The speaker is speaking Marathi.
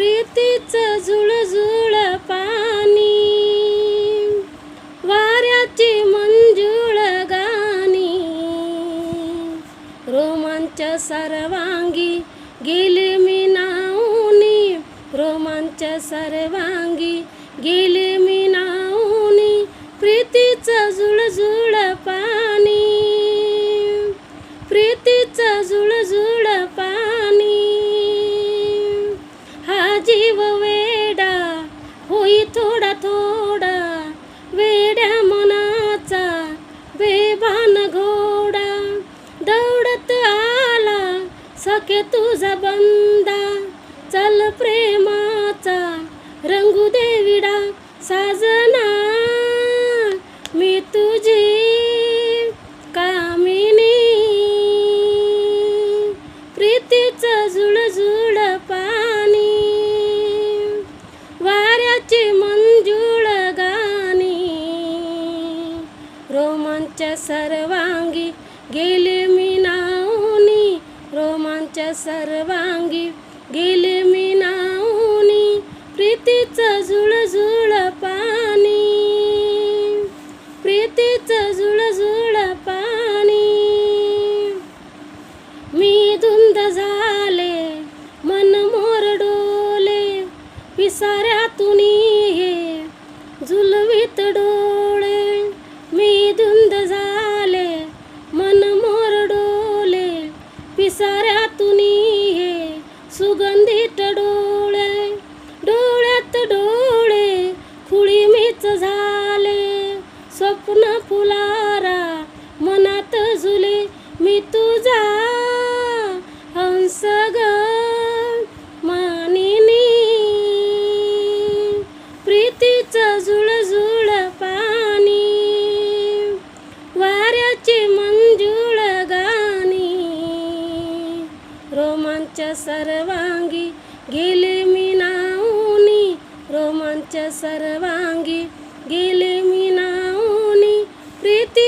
प्रीतीचं झुळझुळ पाणी वाऱ्याची मंजुळ गाणी. रोमांच सर्वांगी गेली मी नाऊनी रोमांच सर्वांगी गेली थोडा थोडा वेड्या मनाचा बेभान घोडा दौडत आला सखे तुझा बंदा. चल प्रेमाचा रंगू दे विडा साजना रोमांच सर्वांगी गेले मी नाऊनी रोमांच सर्वांगी गेले मी नाऊनी प्रीतीचं झुळझुळ पाणी. प्रीतीचं झुळझुळ पाणी. मी धुंद झाले मन मोर डोले पिसाऱ्यातून हे झुलवीत डोले. स्वप्न फुलारा मनात झुले मी तुझा हंस ग. मानिनी प्रीतीचं झुळझुळ पाणी वाऱ्याचे मंजुळ गाणी. रोमांच सर्वांगी गेले मी नाऊनी रोमांच सर्वांगी गेले